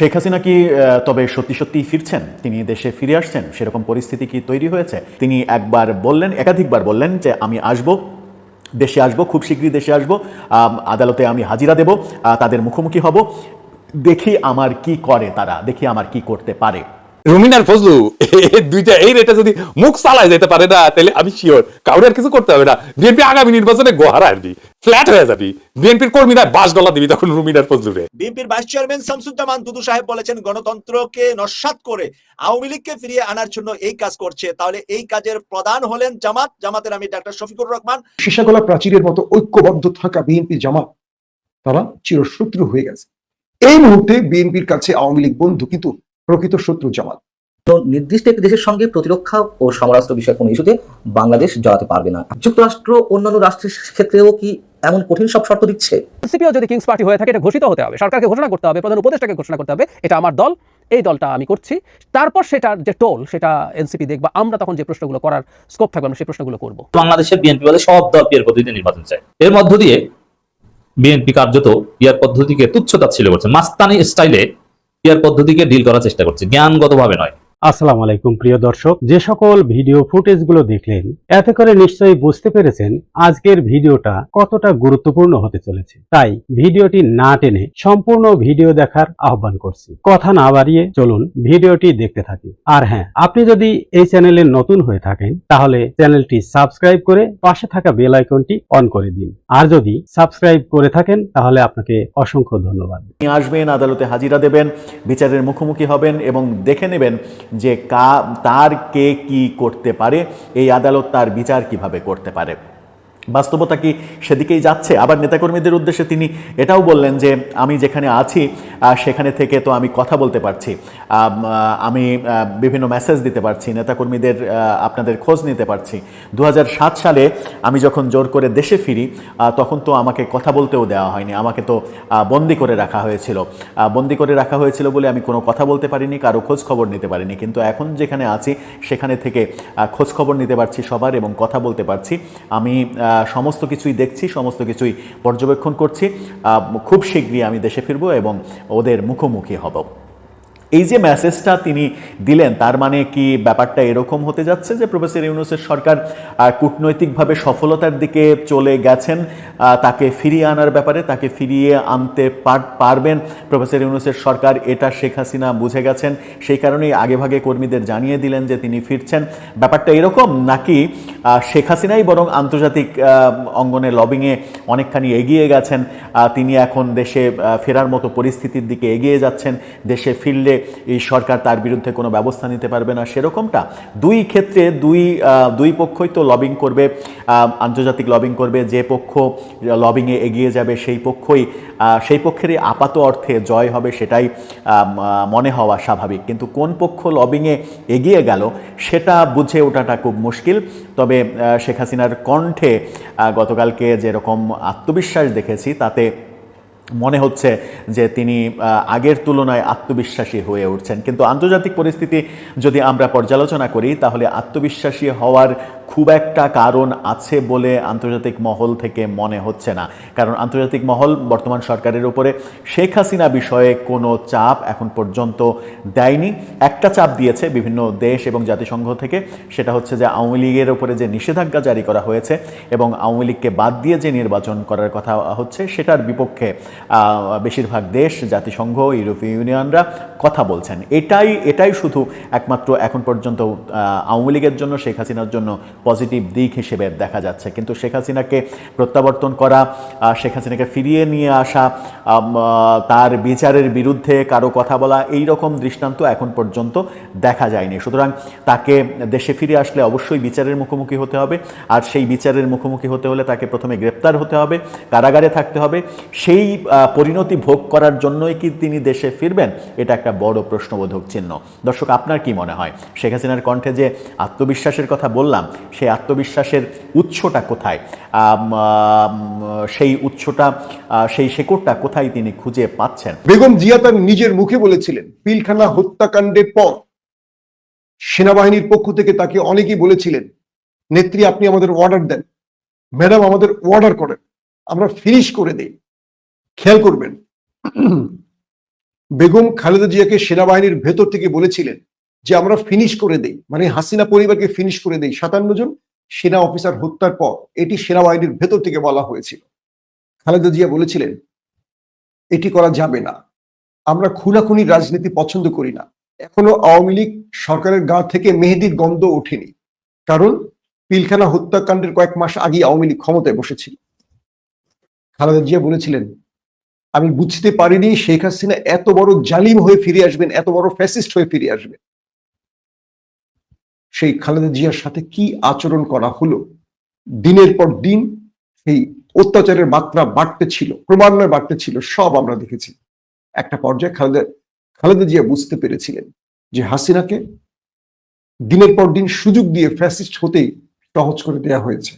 শেখ হাসিনা কি তবে সত্যি সত্যি ফিরছেন? তিনি দেশে ফিরে আসছেন? সেরকম পরিস্থিতি কি তৈরি হয়েছে? তিনি একবার বললেন, একাধিকবার বললেন যে, আমি আসব, দেশে আসব, খুব শীঘ্রই দেশে আসব আদালতে আমি হাজিরা দেব তাদের মুখোমুখি হব, দেখি আমার কি করে তারা, দেখি আমার কি করতে পারে। রুমিনার ফজলু দুইটা এই রেটে যদি মুখ চালায় যেতে পারে না তাহলে আমি শিওর কাউরে আর কিছু করতে হবে না। বিএনপি আগামী নির্বাচনে গোহারা আনবি ফ্ল্যাট হয়ে যাবি। বিএনপির কর্মীরা বাস গলা দিবি তখন রুমিনার ফজলুরে। বিএনপির ভাইস চেয়ারম্যান শামসুজ্জামান দুদু সাহেব বলেছেন গণতন্ত্রকে নস্বাত করে আওয়ামী লীগকে ফিরিয়ে আনার জন্য এই কাজ করছে। তাহলে এই কাজের প্রধান হলেন জামাত। জামাতের আমি ডাক্তার শফিকুর রহমান। সীসাগলা প্রাচীরের মতো ঐক্যবদ্ধ থাকা বিএনপি জামাত তারা চিরশত্রু হয়ে গেছে। এই মুহূর্তে বিএনপির কাছে আওয়ামী লীগ বন্ধু কিন্তু প্রকৃত শত্রু জামাত কোনো নির্দিষ্ট একটি দেশের সঙ্গে প্রতিরক্ষা ও সমরাস্ত্র বিষয়ে কোনো ইস্যুতে বাংলাদেশ জড়াতে পারবে না। যুক্তরাষ্ট্র অন্যান্য রাষ্ট্রের ক্ষেত্রেও কি এমন কঠিন সব শর্ত দিচ্ছে? সিপিও যদি কিংস পার্টি হয়ে থাকে এটা ঘোষিত হতে হবে। সরকারকে ঘোষণা করতে হবে প্রধান উপদেষ্টাকে ঘোষণা করতে হবে। এটা আমার দল এই দলটা আমি করছি। তারপর সেটার যে টোল সেটা এনসিপি দেখবা। আমরা তখন যে প্রশ্নগুলো করার স্কোপ থাকবে আমরা সেই প্রশ্নগুলো করব। বাংলাদেশের বিএনপি বলে সব দল পিয়ার পদ্ধতিতে নির্বাচন চায়। এর মধ্য দিয়ে বিএনপি কার্যত পিয়ার পদ্ধতিকে তুচ্ছতা ছিল করছে মাস্তানি স্টাইলে পদ্ধতিকে ডিল করার চেষ্টা করছে। জ্ঞানগতভাবে নয়। আসসালামু আলাইকুম, প্রিয় দর্শক। যে সকল ভিডিও ফুটেজগুলো দেখলেন, এতে করে নিশ্চয়ই বুঝতে পেরেছেন আজকের ভিডিওটা কতটা গুরুত্বপূর্ণ হতে চলেছে। তাই ভিডিওটি না টেনে সম্পূর্ণ ভিডিও দেখার আহ্বান করছি। কথা না বাড়িয়ে চলুন ভিডিওটি দেখতে থাকি। আর হ্যাঁ আপনি যদি এই চ্যানেলে নতুন হয়ে থাকেন, তাহলে চ্যানেলটি সাবস্ক্রাইব করে পাশে থাকা বেল আইকনটি অন করে দিন। আর যদি সাবস্ক্রাইব করে থাকেন, তাহলে আপনাকে অসংখ্য ধন্যবাদ। আসবেন, আদালতে হাজিরা দেবেন, বিচারের মুখোমুখি হবেন এবং দেখে নেবেন যে কা, তার কে কি করতে পারে, এই আদালত তার বিচার কীভাবে করতে পারে। বাস্তবতা কি সেদিকেই যাচ্ছে? আবার নেতাকর্মীদের উদ্দেশ্যে তিনি এটাও বললেন যে, আমি যেখানে আছি সেখানে থেকে তো আমি কথা বলতে পারছি। আমি বিভিন্ন মেসেজ দিতে পারছি, নেতাকর্মীদের আপনাদের খোঁজ নিতে পারছি। দু হাজার সাত সালে আমি যখন জোর করে দেশে ফিরি তখন তো আমাকে কথা বলতেও দেওয়া হয়নি। আমাকে তো বন্দি করে রাখা হয়েছিল। বন্দি করে রাখা হয়েছিল বলে আমি কোনো কথা বলতে পারিনি, কারও খোঁজ খবর নিতে পারিনি। কিন্তু এখন যেখানে আছি, সেখানে থেকে খোঁজ খবর নিতে পারছি সবার এবং কথা বলতে পারছি। আমি সমস্ত কিছুই দেখছি, সমস্ত কিছুই পর্যবেক্ষণ করছি। খুব শীঘ্রই আমি দেশে ফিরবো এবং ওদের মুখোমুখি হব। এই যে মেসেজটা তিনি দিলেন, তার মানে কি ব্যাপারটা এরকম হতে যাচ্ছে যে প্রফেসর ইউনুসের সরকার কূটনৈতিকভাবে সফলতার দিকে চলে গেছেন তাকে ফিরিয়ে আনার ব্যাপারে, তাকে ফিরিয়ে আনতে পার- পারবেন প্রফেসর ইউনুসের সরকার, এটা শেখ হাসিনা বুঝে গেছেন। সেই কারণেই আগেভাগে কর্মীদের জানিয়ে দিলেন যে তিনি ফিরছেন। ব্যাপারটা এরকম নাকি শেখ হাসিনাই বরং আন্তর্জাতিক অঙ্গনে লবিংয়ে অনেকখানি এগিয়ে গেছেন তিনি এখন দেশে ফেরার মতো পরিস্থিতির দিকে এগিয়ে যাচ্ছেন, দেশে ফিরলে এই সরকার তার বিরুদ্ধে কোনো ব্যবস্থা নিতে পারবে না সেরকমটা। দুই ক্ষেত্রে দুই দুই পক্ষই তো লবিং করবে আন্তর্জাতিক লবিং করবে, যে পক্ষ লবিংয়ে এগিয়ে যাবে সেই পক্ষই সেই পক্ষেরই আপাত অর্থে জয় হবে সেটাই মনে হওয়া স্বাভাবিক। কিন্তু কোন পক্ষ লবিংয়ে এগিয়ে গেল সেটা বুঝে ওঠাটা খুব মুশকিল। তবে শেখ হাসিনার কণ্ঠে গতকালকে যেরকম আত্মবিশ্বাস দেখেছি তাতে মনে হচ্ছে যে তিনি আগের তুলনায় আত্মবিশ্বাসী হয়ে উঠছেন। কিন্তু আন্তর্জাতিক পরিস্থিতি যদি আমরা পর্যালোচনা করি, তাহলে আত্মবিশ্বাসী হওয়ার খুব একটা কারণ আছে বলে আন্তর্জাতিক মহল থেকে মনে হচ্ছে না। কারণ আন্তর্জাতিক মহল বর্তমান সরকারের উপরে শেখ হাসিনা বিষয়ে কোনো চাপ এখন পর্যন্ত দেয়নি। একটা চাপ দিয়েছে বিভিন্ন দেশ এবং জাতিসংঘ থেকে, সেটা হচ্ছে যে আওয়ামী লীগের উপরে যে নিষেধাজ্ঞা জারি করা হয়েছে এবং আওয়ামী লীগকে বাদ দিয়ে যে নির্বাচন করার কথা হচ্ছে, সেটার বিপক্ষে বেশিরভাগ দেশ, জাতিসংঘ, ইউরোপীয় ইউনিয়নরা কথা বলছেন। এটাই এটাই শুধু একমাত্র এখন পর্যন্ত আওয়ামী লীগের জন্য, শেখ হাসিনার জন্য পজিটিভ দিক হিসেবে দেখা যাচ্ছে। কিন্তু শেখ হাসিনাকে প্রত্যাবর্তন করা শেখ হাসিনাকে ফিরিয়ে নিয়ে আসা তার বিচারের বিরুদ্ধে কারও কথা বলা, এই রকম দৃষ্টান্ত এখন পর্যন্ত দেখা যায়নি। সুতরাং তাকে দেশে ফিরে আসলে অবশ্যই বিচারের মুখোমুখি হতে হবে। আর সেই বিচারের মুখোমুখি হতে হলে তাকে প্রথমে গ্রেপ্তার হতে হবে, কারাগারে থাকতে হবে। সেই পরিণতি ভোগ করার জন্যই কি তিনি দেশে ফিরবেন? এটা একটা বড় প্রশ্নবোধক চিহ্ন। দর্শক, আপনার কি মনে হয়? শেখ হাসিনার কণ্ঠে যে আত্মবিশ্বাসের কথা বললাম সেই আত্মবিশ্বাসের উৎসটা কোথায়? সেই উৎসটা সেই শেকড়টা কোথায় তিনি খুঁজে পাচ্ছেন? বেগম জিয়া তার নিজের মুখে বলেছিলেন, পিলখানা হত্যাকাণ্ডের পর। সেনাবাহিনীর পক্ষ থেকে তাকে অনেকেই বলেছিলেন, নেত্রী আপনি আমাদের অর্ডার দেন। ম্যাডাম, আমাদের অর্ডার করেন। আমরা ফিনিশ করে দেই। খেয়াল করবেন, বেগম খালেদা জিয়াকে সেনাবাহিনীর ভেতর থেকে বলেছিলেন যে আমরা ফিনিশ করে দেই। মানে হাসিনা পরিবারকে ফিনিশ করে দেই। সাতান্ন জন সেনা অফিসার হত্যার পর এটি সেনাবাহিনীর ভেতর থেকে বলা হয়েছিল। খালেদা জিয়া বলেছিলেন, এটি করা যাবে না। আমরা খুনাখুনি রাজনীতি পছন্দ করি না। এখনও আওয়ামী লীগ সরকারের গা থেকে মেহেদির গন্ধ ওঠেনি। কারণ পিলখানা হত্যাকাণ্ডের কয়েক মাস আগে আওয়ামী লীগ ক্ষমতায় বসেছিল। খালেদা জিয়া বলেছিলেন, আমি বুঝতে পারিনি শেখ হাসিনা এত বড় জালিম হয়ে ফিরে আসবেন, এত বড় ফ্যাসিস্ট হয়ে ফিরে আসবেন। সেই খালেদা জিয়ার সাথে কি আচরণ করা হলো? দিনের পর দিন সেই অত্যাচারের মাত্রা বাড়তে ছিল, ক্রমান্বয়ে বাড়তে ছিল, সব আমরা দেখেছি। একটা পর্যায়ে খালেদা খালেদা জিয়া বুঝতে পেরেছিলেন যে হাসিনাকে দিনের পর দিন সুযোগ দিয়ে ফ্যাসিস্ট হতেই সহজ করে দেয়া হয়েছে।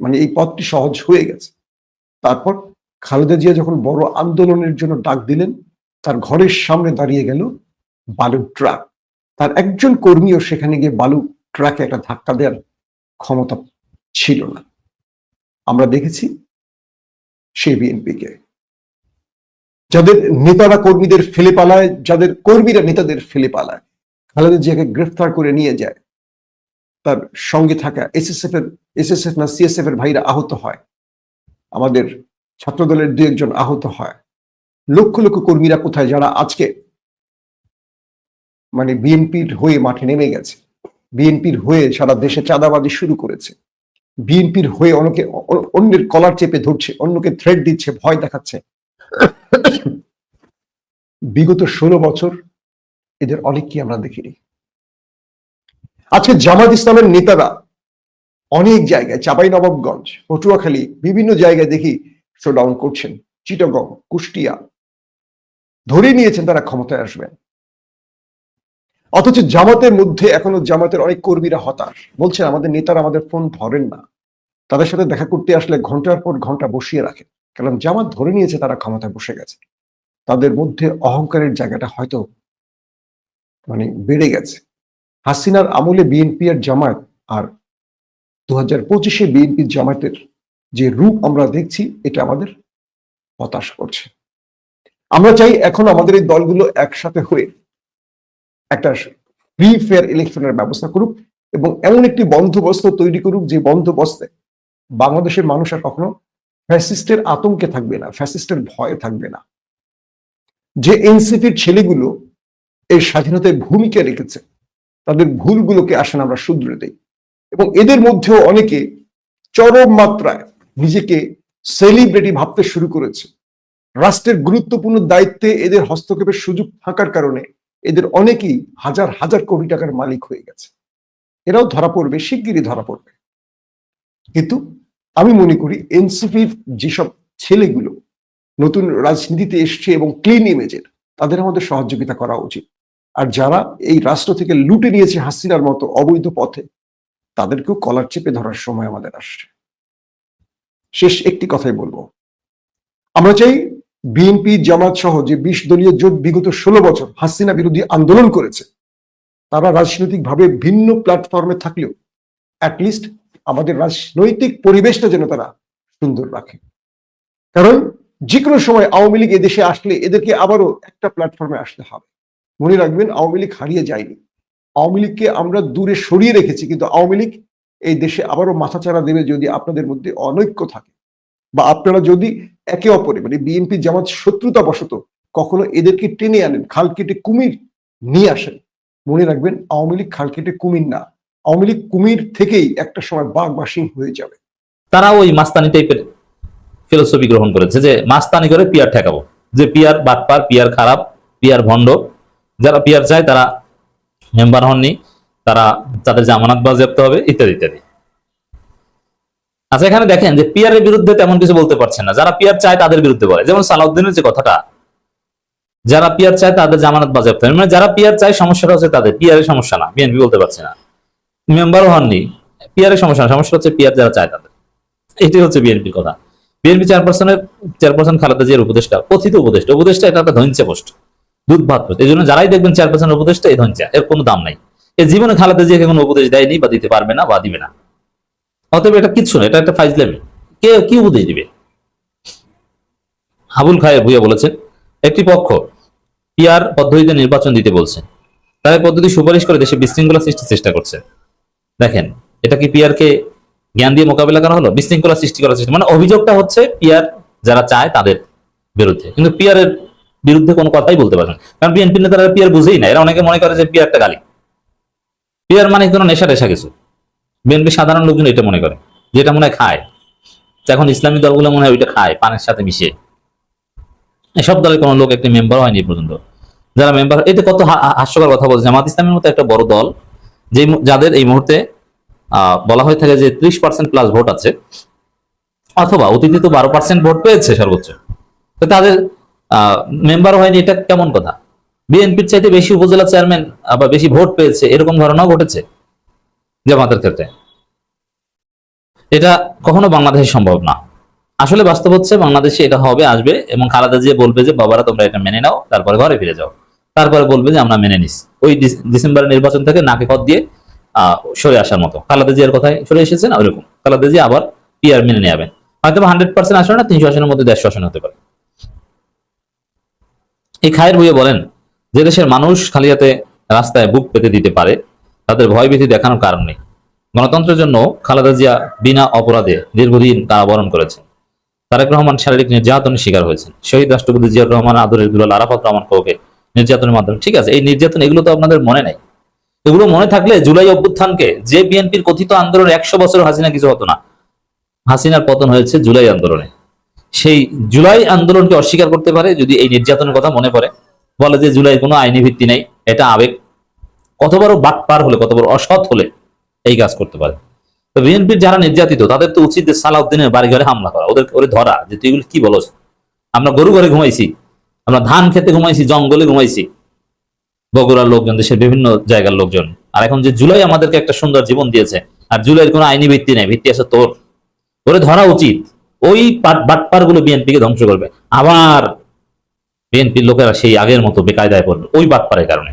মানে এই পথটি সহজ হয়ে গেছে। তারপর খালেদা জিয়া যখন বড় আন্দোলনের জন্য ডাক দিলেন, তার ঘরের সামনে দাঁড়িয়ে গেল বালুর ট্রাক। তার একজন কর্মীও সেখানে গিয়ে বালু ট্রাকে একটা ধাক্কা দেওয়ার ক্ষমতা ছিল না। আমরা দেখেছি সেই বিএনপিকে। যাদের নেতারা কর্মীদের ফেলে পালায়, যাদের কর্মীরা নেতাদের ফেলে পালায়, খালেদা জিয়াকে গ্রেফতার করে নিয়ে যায়, তার সঙ্গে থাকা এসএসএফ এর, এসএসএফ না সিএসএফ এর ভাইরা আহত হয়, আমাদের ছাত্রদলের দু একজন আহত হয়। লক্ষ লক্ষ কর্মীরা কোথায়, যারা আজকে মানে বিএনপির হয়ে মাঠে নেমে গেছে। বিএনপির হয়ে সারা দেশে চাঁদাবাজি শুরু করেছে। বিএনপির হয়ে অনেকে অন্যের কলার চেপে ধরছে, অন্যকে থ্রেড দিচ্ছে, ভয় দেখাচ্ছে। বিগত ষোলো বছর এদের অনেককে আমরা দেখিনি। আজকে জামাত ইসলামের নেতারা অনেক জায়গায় চাপাই নবাবগঞ্জ পটুয়াখালী, বিভিন্ন জায়গায় দেখি শোডাউন করছেন। চিটগং, কুষ্টিয়া, ধরে নিয়েছেন তারা ক্ষমতায় আসবেন। অথচ জামাতের মধ্যে এখনও জামাতের অনেক কর্মীরা হতাশ। বলছেন, আমাদের নেতারা আমাদের ফোন ধরেন না। তাদের সাথে দেখা করতে আসলে ঘণ্টার পর ঘণ্টা বসিয়ে রাখে। কারণ জামাত ধরে নিয়েছে, তারা ক্ষমতায় বসে গেছে। তাদের মধ্যে অহংকারের জায়গাটা হয়তো মানে বেড়ে গেছে। হাসিনার আমলে বিএনপি আর জামায়াত আর দু হাজার পঁচিশে বিএনপি জামায়াতের যে রূপ আমরা দেখছি, এটা আমাদের হতাশ করছে। আমরা চাই এখন আমাদের এই দলগুলো একসাথে হয়ে একটা ফ্রি ফেয়ার ইলেকশনের ব্যবস্থা করুক এবং এমন একটি বন্দোবস্ত তৈরি করুক যে বন্দোবস্তে বাংলাদেশের মানুষ আর কখনো ফ্যাসিস্টের আতঙ্কে থাকবে না ফ্যাসিস্টের ভয়ে থাকবে না। যে এনসিপির ছেলেগুলো এই স্বাধীনতায় ভূমিকা রেখেছে, তাদের ভুলগুলোকে আসেন আমরা শুধরে দেই। এবং এদের মধ্যেও অনেকে চরম মাত্রায় নিজেকে সেলিব্রিটি ভাবতে শুরু করেছে। রাষ্ট্রের গুরুত্বপূর্ণ দায়িত্বে এদের হস্তক্ষেপের সুযোগ থাকার কারণে এদের অনেকেই হাজার হাজার কোটি টাকার মালিক হয়ে গেছে। এরাও ধরা পড়বে, শিগগিরই ধরা পড়বে। কিন্তু আমি মনে করি এনসিপির যেসব ছেলেগুলো নতুন রাজনীতিতে এসছে এবং ক্লিন ইমেজের তাদের আমাদের সহযোগিতা করা উচিত। আর যারা এই রাষ্ট্র থেকে লুটে নিয়েছে হাসিনার মতো অবৈধ পথে, তাদেরকেও কলার চেপে ধরার সময় আমাদের আসছে। শেষ একটি কথাই বলব। আমরা চাই বিএনপি, জামাত সহ যে বিশ দলীয় জোট বিগত ষোলো বছর হাসিনা বিরোধী আন্দোলন করেছে, তারা রাজনৈতিকভাবে ভিন্ন প্ল্যাটফর্মে থাকলেও অ্যাটলিস্ট আমাদের রাজনৈতিক পরিবেশটা যেন তারা সুন্দর রাখে। কারণ যে কোনো সময় আওয়ামী লীগ এদেশে আসলে এদেরকে আবারও একটা প্ল্যাটফর্মে আসতে হবে। মনে রাখবেন, আওয়ামী লীগ হারিয়ে যায়নি। আওয়ামী লীগকে আমরা দূরে সরিয়ে রেখেছি, কিন্তু আওয়ামী লীগ এই দেশে আবারও মাথাচাড়া দেবে যদি আপনাদের মধ্যে অনৈক্য থাকে। বা আপনারা যদি একে অপরে মানে বিএনপি জামাত শত্রুতা বশত কখনো এদেরকে টেনে আনেন, খাল কেটে কুমির নিয়ে আসেন। মনে রাখবেন, আওয়ামী লীগ খাল কেটে কুমির না, আওয়ামী লীগ কুমির থেকেই একটা সময় বাঘ বা সিংহ হয়ে যাবে। তারা ওই মাস্তানি টাইপের ফিলোসফি গ্রহণ করেছে যে মাস্তানি করে পিয়ার ঠেকাবো, যে পিয়ার বাটপার, পিয়ার খারাপ, পিয়ার ভণ্ড, যারা পিয়ার চায় তারা মেম্বার হননি, তারা তাদের জামানত বাজেয়াপ্ত হবে, ইত্যাদি ইত্যাদি। আচ্ছা এখানে দেখেন যে পিয়ারের বিরুদ্ধে তেমন কিছু বলতে পারছেন না। যারা পিয়ার চায় তাদের বিরুদ্ধে বলে। যেমন সালাউদ্দিনের যে কথাটা, যারা পিয়ার চায় তাদের জামানত বাজেয়াপ্ত মানে যারা পিয়ার চায়, সমস্যাটা হচ্ছে তাদের। পিয়ারের সমস্যা না। বিএনপি বলতে পারছে না। মেম্বারও হননি। পিয়ারের সমস্যা না। সমস্যা হচ্ছে পিয়ার যারা চায় তাদের। এটাই হচ্ছে বিএনপির কথা। বিএনপি চেয়ারপারসনের, চেয়ারপারসন খালেদা জিয়ার উপদেষ্টা, কথিত উপদেষ্টা। উপদেষ্টা এটা একটা ধৈর্য পোস্ট। দুধ ভাত এই জন্য যারাই দেখবেন চেয়ারপারসনের উপদেষ্টা, এই ধৈর্য এর কোনো দাম নাই। এ জীবনে খালেদা জিয়াকে কোনো উপদেশ দেয়নি বা দিতে পারবে না বা দিবে না। অতএব এটা কিচ্ছু না, এটা একটা ফাইজলামি কে, কি উপদেশ দিবে? হাবুল খায়ের ভুইয়া বলেছেন, একটি পক্ষ পিয়ার পদ্ধতিতে নির্বাচন দিতে বলছে। তারা পদ্ধতি সুপারিশ করে দেশে বিশৃঙ্খলা সৃষ্টির চেষ্টা করছে। দেখেন, এটা কি পিয়ার কে জ্ঞান দিয়ে মোকাবিলা করা হলো? বিশৃঙ্খলা সৃষ্টি করার চেষ্টা মানে অভিযোগটা হচ্ছে পিয়ার যারা চায় তাদের বিরুদ্ধে। কিন্তু পিয়ারের বিরুদ্ধে কোনো কথাই বলতে পারেন কারণ বিএনপি নেতারা পিয়ার বুঝেই না। এরা অনেকে মনে করে যে পিয়ার একটা গালি। পিয়ার মানে কোনো নেশা টেশা কিছু। বিএনপি সাধারণ লোকজন এটা মনে করে, যেটা মনে খায়। এখন ইসলামী দলগুলো মনে হয় ওইটা খায়, পানের সাথে মিশিয়ে এসব দলের কোনো লোক একটি মেম্বার হয়নি পর্যন্ত। যারা মেম্বার এতে কত হাস্যকর কথা বলছে, জামাত ইসলামের মতো একটা বড় দল যে যাদের এই মুহূর্তে বলা হয়ে থাকে যে ত্রিশ পার্সেন্ট প্লাস ভোট আছে, অথবা অতীতে তো বারো পার্সেন্ট ভোট পেয়েছে সর্বোচ্চ। তো তাদের মেম্বার হয়নি, এটা কেমন কথা? বিএনপির চাইতে বেশি উপজেলা চেয়ারম্যান আবার বেশি ভোট পেয়েছে, এরকম ঘটনাও ঘটেছে। জামাতের ক্ষেত্রে। এটা কখনো বাংলাদেশে সম্ভব না। আসলে বাস্তব হচ্ছে বাংলাদেশে এটা হবে, আসবে এবং খালাদা জিয়া বলবে যে, বাবারা, তোমরা এটা মেনে নাও, তারপরে ঘরে ফিরে যাও। তারপরে বলবে যে, আমরা মেনে নিস ওই ডিসেম্বরের নির্বাচন থেকে নাকে কদ দিয়ে সরে আসার মতো। খালেদা জিয়ার কথায় সরে এসেছেন, ওইরকম। খালেদা জিয়া আবার পিআর মেনে নেবেন। হয়তো হান্ড্রেড পার্সেন্ট আসবে না, তিনশো আসনের মধ্যে দেড়শো আসন হতে পারে। এই খায়ের বইয়ে বলেন, যে দেশের মানুষ খালি হাতে রাস্তায় বুক পেতে দিতে পারে তাদের ভয় ভীতি দেখানোর কারণ নেই। গণতন্ত্রের জন্য খালেদা জিয়া বিনা অপরাধে দীর্ঘদিন কারাবরণ করেছেন। তারেক রহমান শারীরিক নির্যাতনের শিকার হয়েছেন। শহীদ রাষ্ট্রপতি জিয়াউর রহমান, আদরের দুলাল আরাফাত রহমান কাউকে নির্যাতনের মাধ্যমে। ঠিক আছে, এই নির্যাতন, এগুলো তো আপনাদের মনে নাই। এগুলো মনে থাকলে জুলাই অভ্যুত্থানকে যে বিএনপির কথিত আন্দোলন একশো বছর হাসিনা কিছু হতো না। হাসিনার পতন হয়েছে জুলাই আন্দোলনে। সেই জুলাই আন্দোলনকে অস্বীকার করতে পারে যদি এই নির্যাতনের কথা মনে পড়ে। বলে যে জুলাই কোনো আইনি ভিত্তি নেই, এটা আবেগ। কত বড় বাট পার হলে, কত বড় অসৎ হলে এই কাজ করতে পারে। তো বিএনপির যারা নির্যাতিত, তাদের তো উচিত যে সালাউদ্দিনের বাড়ি ঘরে হামলা করা, ওদের, ওরে ধরা, যে তুই কি বলস? আমরা গরু ঘরে ঘুমাইছি, আমরা ধান খেতে ঘুমাইছি, জঙ্গলে ঘুমাইছি। বগুড়ার লোকজন, দেশের বিভিন্ন জায়গার লোকজন। আর এখন যে জুলাই আমাদেরকে একটা সুন্দর জীবন দিয়েছে, আর জুলাইয়ের কোনো আইনি ভিত্তি নেই, ভিত্তি আছে তোর। ওরে ধরা উচিত। ওই বাটপারগুলো বিএনপিকে ধ্বংস করবে। আবার বিএনপির লোকেরা সেই আগের মতো বেকায়দায় পড়বে, ওই বাটপারের কারণে।